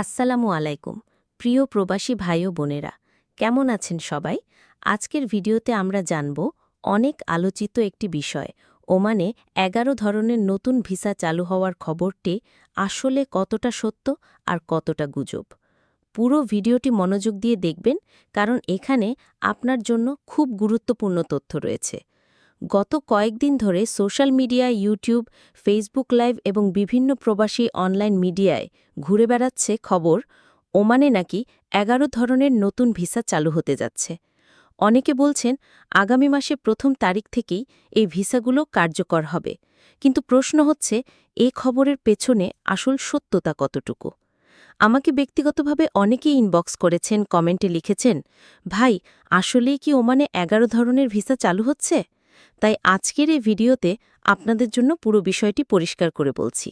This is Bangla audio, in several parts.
আসসালামু আলাইকুম, প্রিয় প্রবাসী ভাই ও বোনেরা। কেমন আছেন সবাই? আজকের ভিডিওতে আমরা জানব অনেক আলোচিত একটি বিষয় ওমানে এগারো ধরনের নতুন ভিসা চালু হওয়ার খবরটি আসলে কতটা সত্য আর কতটা গুজব। পুরো ভিডিওটি মনোযোগ দিয়ে দেখবেন, কারণ এখানে আপনার জন্য খুব গুরুত্বপূর্ণ তথ্য রয়েছে। গত কয়েকদিন ধরে social media, YouTube, Facebook live এবং বিভিন্ন প্রবাসী অনলাইন মিডিয়ায় ঘুরে বেড়াচ্ছে খবর, ওমানে নাকি এগারো ধরনের নতুন ভিসা চালু হতে যাচ্ছে। অনেকে বলছেন, আগামী মাসে প্রথম তারিখ থেকেই এই ভিসাগুলো কার্যকর হবে। কিন্তু প্রশ্ন হচ্ছে, এ খবরের পেছনে আসল সত্যতা কতটুকু? আমাকে ব্যক্তিগতভাবে অনেকেই ইনবক্স করেছেন কমেন্টে লিখেছেন, ভাই, আসলেই কি ওমানে এগারো ধরনের ভিসা চালু হচ্ছে? তাই আজকের এই ভিডিওতে আপনাদের জন্য পুরো বিষয়টি পরিষ্কার করে বলছি।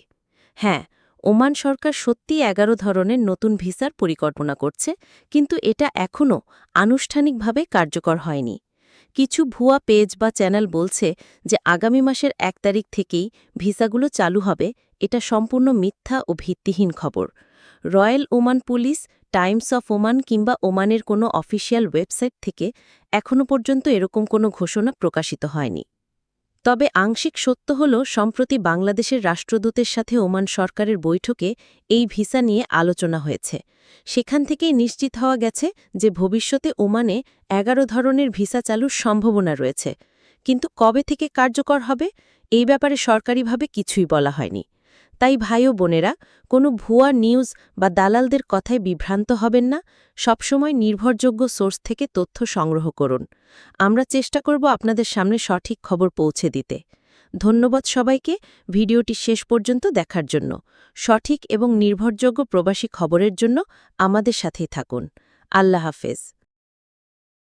হ্যাঁ ওমান সরকার সত্যি এগারো ধরনের নতুন ভিসার পরিকল্পনা করছে, কিন্তু এটা এখনও আনুষ্ঠানিকভাবে কার্যকর হয়নি। কিছু ভুয়া পেজ বা চ্যানেল বলছে যে আগামী মাসের এক তারিখ থেকেই ভিসাগুলো চালু হবে, এটা সম্পূর্ণ মিথ্যা ও ভিত্তিহীন খবর। Royal Oman Police, Times of Oman কিংবা ওমানের কোনো অফিসিয়াল ওয়েবসাইট থেকে এখনও পর্যন্ত এরকম কোনো ঘোষণা প্রকাশিত হয়নি। তবে আংশিক সত্য হল, সম্প্রতি বাংলাদেশের রাষ্ট্রদূতের সাথে ওমান সরকারের বৈঠকে এই ভিসা নিয়ে আলোচনা হয়েছে। সেখান থেকেই নিশ্চিত হওয়া গেছে যে ভবিষ্যতে ওমানে এগারো ধরনের ভিসা চালুর সম্ভাবনা রয়েছে। কিন্তু কবে থেকে কার্যকর হবে, এই ব্যাপারে সরকারিভাবে কিছুই বলা হয়নি। তাই ভাই ও বোনেরা, কোনো ভুয়া নিউজ বা দালালদের কথায় বিভ্রান্ত হবেন না, সবসময় নির্ভরযোগ্য সোর্স থেকে তথ্য সংগ্রহ করুন। আমরা চেষ্টা করব আপনাদের সামনে সঠিক খবর পৌঁছে দিতে। ধন্যবাদ সবাইকে, ভিডিওটি শেষ পর্যন্ত দেখার জন্য। সঠিক এবং নির্ভরযোগ্য প্রবাসী খবরের জন্য আমাদের সাথেই থাকুন। আল্লাহ হাফেজ।